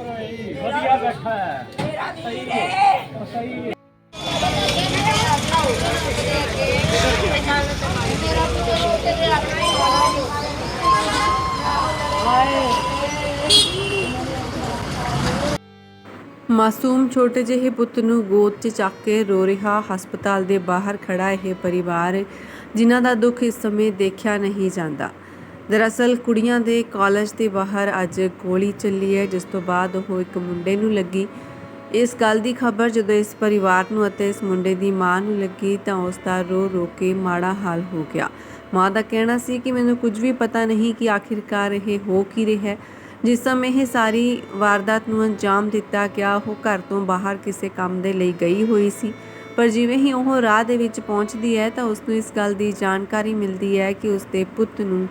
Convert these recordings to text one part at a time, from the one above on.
ਵਧੀਆ ਬੈਠਾ ਹੈ ਸਹੀ ਹੈ ਸਹੀ ਹੈ ਮਾਸੂਮ ਛੋਟੇ ਜਿਹੇ ਪੁੱਤ ਨੂੰ ਗੋਦ 'ਚ ਚੱਕ ਕੇ ਰੋ ਰਿਹਾ ਹਸਪਤਾਲ ਦੇ ਬਾਹਰ ਖੜਾ ਇਹ ਪਰਿਵਾਰ, ਜਿਨ੍ਹਾਂ ਦਾ ਦੁੱਖ ਇਸ ਸਮੇਂ ਦੇਖਿਆ ਨਹੀਂ ਜਾਂਦਾ। ਦਰਅਸਲ ਕੁੜੀਆਂ ਦੇ ਕਾਲਜ ਦੇ ਬਾਹਰ ਅੱਜ ਗੋਲੀ ਚੱਲੀ ਹੈ, ਜਿਸ ਤੋਂ ਬਾਅਦ ਉਹ ਇੱਕ ਮੁੰਡੇ ਨੂੰ ਲੱਗੀ। ਇਸ ਗੱਲ ਦੀ ਖਬਰ ਜਦੋਂ ਇਸ ਪਰਿਵਾਰ ਨੂੰ ਅਤੇ ਇਸ ਮੁੰਡੇ ਦੀ ਮਾਂ ਨੂੰ ਲੱਗੀ ਤਾਂ ਉਸ ਦਾ ਰੋ ਰੋ ਕੇ ਮਾੜਾ ਹਾਲ ਹੋ ਗਿਆ। ਮਾਂ ਦਾ ਕਹਿਣਾ ਸੀ ਕਿ ਮੈਨੂੰ ਕੁਝ ਵੀ ਪਤਾ ਨਹੀਂ ਕਿ ਆਖਿਰਕਾਰ ਇਹ ਹੋ ਕੀ ਰਿਹਾ। ਜਿਸ ਸਮੇਂ ਇਹ ਸਾਰੀ ਵਾਰਦਾਤ ਨੂੰ ਅੰਜਾਮ ਦਿੱਤਾ ਗਿਆ, ਉਹ ਘਰ ਤੋਂ ਬਾਹਰ ਕਿਸੇ ਕੰਮ ਦੇ ਲਈ ਗਈ ਹੋਈ ਸੀ। ਪਰ ਜਿਵੇਂ ਹੀ ਉਹ ਰਾਹ ਦੇ ਵਿੱਚ ਪਹੁੰਚਦੀ ਹੈ ਤਾਂ ਉਸ ਨੂੰ ਇਸ ਗੱਲ ਦੀ ਜਾਣਕਾਰੀ ਮਿਲਦੀ ਹੈ ਕਿ ਉਸ ਦੇ ਪੁੱਤ ਨੂੰ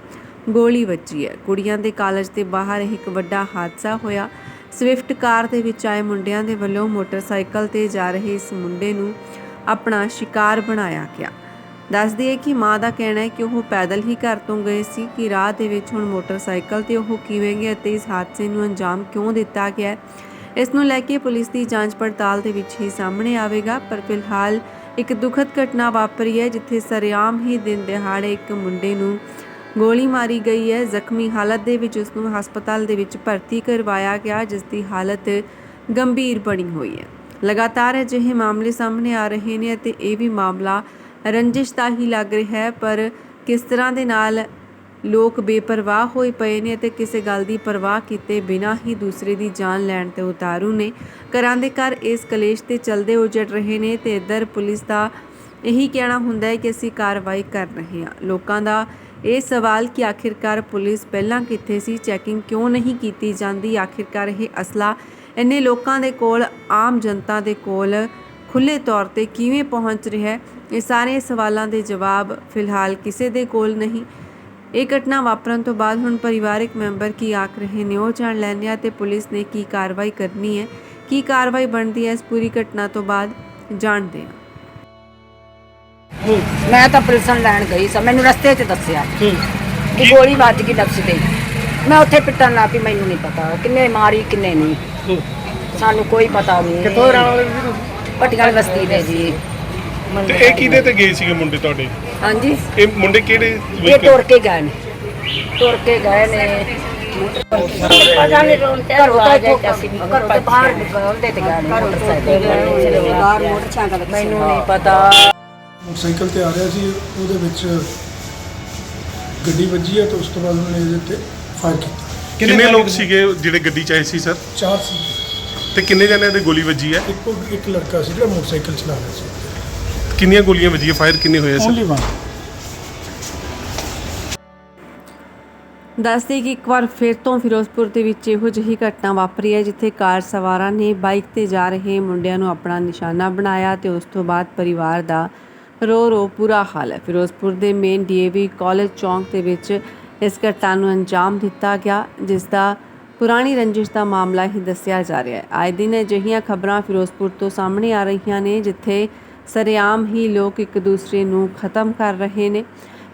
ਗੋਲੀ ਵੱਜੀ ਹੈ। ਕੁੜੀਆਂ ਦੇ ਕਾਲਜ ਦੇ ਬਾਹਰ ਇੱਕ ਵੱਡਾ ਹਾਦਸਾ ਹੋਇਆ। ਸਵਿਫਟ ਕਾਰ ਦੇ ਵਿੱਚ ਆਏ ਮੁੰਡਿਆਂ ਦੇ ਵੱਲੋਂ ਮੋਟਰਸਾਈਕਲ ਤੇ ਜਾ ਰਹੇ ਇਸ ਮੁੰਡੇ ਨੂੰ ਆਪਣਾ ਸ਼ਿਕਾਰ ਬਣਾਇਆ ਗਿਆ। ਦੱਸਦੀ ਹੈ ਕਿ ਮਾਂ ਦਾ ਕਹਿਣਾ ਹੈ ਕਿ ਉਹ ਪੈਦਲ ਹੀ ਘਰ ਤੋਂ ਗਏ ਸੀ ਕਿ ਰਾਹ ਦੇ ਵਿੱਚ ਹੁਣ ਮੋਟਰਸਾਈਕਲ ਤੇ ਉਹ ਕਿਵੇਂ ਗਏ ਅਤੇ ਇਸ ਹਾਦਸੇ ਨੂੰ ਅੰਜਾਮ ਕਿਉਂ ਦਿੱਤਾ ਗਿਆ ਇਸ ਨੂੰ ਲੈ ਕੇ ਪੁਲਿਸ ਦੀ ਜਾਂਚ ਪੜਤਾਲ ਦੇ ਵਿੱਚ ਹੀ ਸਾਹਮਣੇ ਆਵੇਗਾ, ਪਰ ਫਿਲਹਾਲ ਇੱਕ ਦੁਖਦ ਘਟਨਾ ਵਾਪਰੀ ਹੈ, ਜਿੱਥੇ ਸਰਿਆਮ ਹੀ ਦਿਨ ਦਿਹਾੜੇ ਇੱਕ ਮੁੰਡੇ ਨੂੰ ਗੋਲੀ ਮਾਰੀ ਗਈ ਹੈ। ਜ਼ਖਮੀ ਹਾਲਤ ਦੇ ਵਿੱਚ ਉਸ ਨੂੰ ਹਸਪਤਾਲ ਦੇ ਵਿੱਚ ਭਰਤੀ ਕਰਵਾਇਆ ਗਿਆ ਜਿਸ ਦੀ ਹਾਲਤ ਗੰਭੀਰ ਬਣੀ ਹੋਈ ਹੈ। ਲਗਾਤਾਰ ਅਜਿਹੇ ਮਾਮਲੇ ਸਾਹਮਣੇ ਆ ਰਹੇ ਨੇ ਅਤੇ ਇਹ ਵੀ ਮਾਮਲਾ ਰੰਜਿਸ਼ ਦਾ ਹੀ ਲੱਗ ਰਿਹਾ ਹੈ, ਪਰ ਕਿਸ ਤਰ੍ਹਾਂ ਦੇ ਨਾਲ ਲੋਕ ਬੇਪਰਵਾਹ ਹੋਏ ਪਏ ਨੇ ਅਤੇ ਕਿਸੇ ਗੱਲ ਦੀ ਪਰਵਾਹ ਕੀਤੇ ਬਿਨਾਂ ਹੀ ਦੂਸਰੇ ਦੀ ਜਾਨ ਲੈਣ ਤੇ ਉਤਾਰੂ ਨੇ। ਘਰਾਂ ਦੇ ਘਰ ਇਸ ਕਲੇਸ਼ ਤੇ ਚਲਦੇ ਉਜੜ ਰਹੇ ਨੇ ਤੇ ਇੱਧਰ ਪੁਲਿਸ ਦਾ ਇਹੀ ਕਹਿਣਾ ਹੁੰਦਾ ਹੈ ਕਿ ਅਸੀਂ ਕਾਰਵਾਈ ਕਰ ਰਹੇ ਹਾਂ। ਲੋਕਾਂ ਦਾ ਇਹ ਸਵਾਲ ਕਿ ਆਖਿਰਕਾਰ ਪੁਲਿਸ ਪਹਿਲਾਂ ਕਿੱਥੇ ਸੀ? ਚੈਕਿੰਗ ਕਿਉਂ ਨਹੀਂ ਕੀਤੀ ਜਾਂਦੀ? ਆਖਿਰਕਾਰ ਇਹ ਅਸਲਾ ਇੰਨੇ ਲੋਕਾਂ ਦੇ ਕੋਲ, ਆਮ ਜਨਤਾ ਦੇ ਕੋਲ ਖੁੱਲੇ ਤੌਰ ਤੇ ਕਿਵੇਂ ਪਹੁੰਚ ਰਿਹਾ ਹੈ? ਇਹ ਸਾਰੇ ਸਵਾਲਾਂ ਦੇ ਜਵਾਬ ਫਿਲਹਾਲ ਕਿਸੇ ਦੇ ਕੋਲ ਨਹੀਂ। ਇਹ ਘਟਨਾ ਵਾਪਰਨ ਤੋਂ ਬਾਅਦ ਹੁਣ ਪਰਿਵਾਰਕ ਮੈਂਬਰ ਕੀ ਆਖ ਰਹੇ ਨੇ? ਉਹ ਜਾਣ ਲੈਂਦੇ ਆ ਤੇ ਪੁਲਿਸ ਨੇ ਕੀ ਕਾਰਵਾਈ ਕਰਨੀ ਹੈ? ਕੀ ਕਾਰਵਾਈ ਬਣਦੀ ਹੈ ਇਸ ਪੂਰੀ ਘਟਨਾ ਤੋਂ ਬਾਅਦ? ਜਾਣਦੇ ਹਾਂ। ਮੈਂ ਤਾਂ ਪੁਲਿਸਨ ਲੈਣ ਗਈ ਸਾਂ ਮੈਨੂੰ ਰਸਤੇ 'ਚ ਦੱਸਿਆ ਕਿ ਗੋਲੀ ਵੱਜ ਗਈ ਨਕਸ਼ ਤੇ। ਮੈਂ ਉੱਥੇ ਪਿੱਟਣ ਲੱਗ ਪਈ ਮੈਨੂੰ ਨਹੀਂ ਪਤਾ ਕਿੰਨੇ ਮਾਰੀ ਕਿੰਨੇ ਨਹੀਂ। ਸਾਨੂੰ ਕੋਈ ਪਤਾ ਨਹੀਂ। ਕਿੱਥੋਂ ਰਹਿਣ ਵਾਲੇ ਜੀ ਪਟਿਆਲਾ ਬਸਤੀ ਦੇ ਜੀ। ਤੇ ਇਹ ਕਿਹਦੇ ਤੇ ਗਏ ਸੀਗੇ ਮੁੰਡੇ ਤੁਹਾਡੇ? ਹਾਂਜੀ। ਇਹ ਮੁੰਡੇ ਕਿਹੜੇ ਇਹ ਤੁਰ ਕੇ ਗਏ ਨੇ। ਤੁਰ ਕੇ ਗਏ ਨੇ। ਪਤਾ ਨਹੀਂ ਘਰੋਂ ਤਾਂ ਇੱਥੋਂ ਘਰੋਂ ਤੇ ਬਾਹਰ ਨਿਕਲਦੇ ਤੇ ਗਏ ਨੇ ਮੋਟਰਸਾਈਕਲ ਮੈਨੂੰ ਨਹੀਂ ਪਤਾ। ਮੋਟਰਸਾਈਕਲ ਤੇ ਆ ਰਿਹਾ ਸੀ ਉਹਦੇ ਵਿੱਚ ਗੱਡੀ ਵੱਜੀ ਹੈ ਤੇ ਉਸ ਤੋਂ ਬਾਅਦ ਉਹਨੇ ਇਹਦੇ ਤੇ ਫਾਇਰ ਕੀਤਾ। ਕਿੰਨੇ ਲੋਕ ਸੀਗੇ ਜਿਹੜੇ ਗੱਡੀ ਚ ਆਏ ਸੀ ਸਰ ਚਾਰ ਸੀ। ਤੇ ਕਿੰਨੇ ਜਣਿਆਂ ਦੇ ਗੋਲੀ ਵੱਜੀ ਹੈ? ਇੱਕੋ ਇੱਕ ਲੜਕਾ ਸੀ ਜਿਹੜਾ ਮੋਟਰਸਾਈਕਲ ਚਲਾ ਰਿਹਾ ਸੀ। ਕਿੰਨੀਆਂ ਗੋਲੀਆਂ ਵੱਜੀਆਂ? ਫਾਇਰ ਕਿੰਨੇ ਹੋਏ ਸਰ ਓਨਲੀ ਵਨ ਦੱਸਦੇ ਕਿ ਇੱਕ ਵਾਰ ਫਿਰ ਤੋਂ ਫਿਰੋਜ਼ਪੁਰ ਦੇ ਵਿੱਚ ਇਹੋ ਜਿਹੀ ਘਟਨਾ ਵਾਪਰੀ ਹੈ ਜਿੱਥੇ ਕਾਰ ਸਵਾਰਾਂ ਨੇ ਬਾਈਕ ਤੇ ਜਾ ਰਹੇ ਮੁੰਡਿਆਂ ਨੂੰ ਆਪਣਾ ਨਿਸ਼ਾਨਾ ਬਣਾਇਆ ਤੇ ਉਸ ਤੋਂ ਬਾਅਦ ਪਰਿਵਾਰ ਦਾ ਰੋ ਰੋ ਪੂਰਾ ਹਾਲ ਹੈ। ਫਿਰੋਜ਼ਪੁਰ ਦੇ ਮੇਨ ਡੀਏਵੀ ਕਾਲਜ ਚੌਂਕ ਦੇ ਵਿੱਚ ਇਸ ਘਟਨਾ ਨੂੰ ਅੰਜਾਮ ਦਿੱਤਾ ਗਿਆ, ਜਿਸ ਦਾ ਪੁਰਾਣੀ ਰੰਜਿਸ਼ ਦਾ ਮਾਮਲਾ ਹੀ ਦੱਸਿਆ ਜਾ ਰਿਹਾ ਹੈ। ਆਏ ਦਿਨ ਅਜਿਹੀਆਂ ਖਬਰਾਂ ਫਿਰੋਜ਼ਪੁਰ ਤੋਂ ਸਾਹਮਣੇ ਆ ਰਹੀਆਂ ਨੇ, ਜਿੱਥੇ ਸਰੇਆਮ ਹੀ ਲੋਕ ਇੱਕ ਦੂਸਰੇ ਨੂੰ ਖਤਮ ਕਰ ਰਹੇ ਨੇ।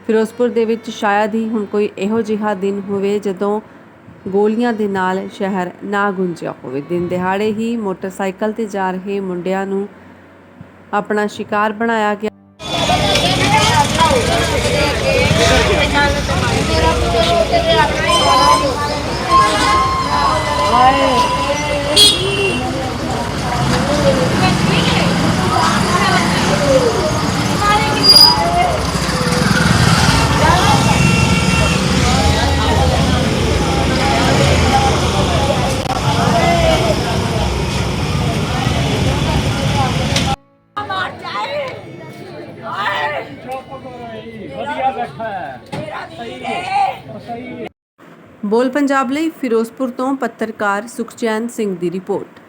ਫਿਰੋਜ਼ਪੁਰ ਦੇ ਵਿੱਚ ਸ਼ਾਇਦ ਹੀ ਹੁਣ ਕੋਈ ਇਹੋ ਜਿਹਾ ਦਿਨ ਹੋਵੇ, ਜਦੋਂ ਗੋਲੀਆਂ ਦੇ ਨਾਲ ਸ਼ਹਿਰ ਨਾ ਗੁੰਜਿਆ ਹੋਵੇ। ਦਿਨ ਦਿਹਾੜੇ ਹੀ ਮੋਟਰਸਾਈਕਲ ਤੇ ਜਾ ਰਹੇ ਮੁੰਡਿਆਂ ਨੂੰ ਆਪਣਾ ਸ਼ਿਕਾਰ ਬਣਾਇਆ ਗਿਆ। ਵਧੀਆ ਬੈਠਾ ਹੈ ਸਹੀ ਹੈ ਸਹੀ ਹੈ ਬੋਲ ਪੰਜਾਬ ਲਈ ਫਿਰੋਜ਼ਪੁਰ ਤੋਂ ਪੱਤਰਕਾਰ ਸੁਖਚੈਨ ਸਿੰਘ ਦੀ ਰਿਪੋਰਟ।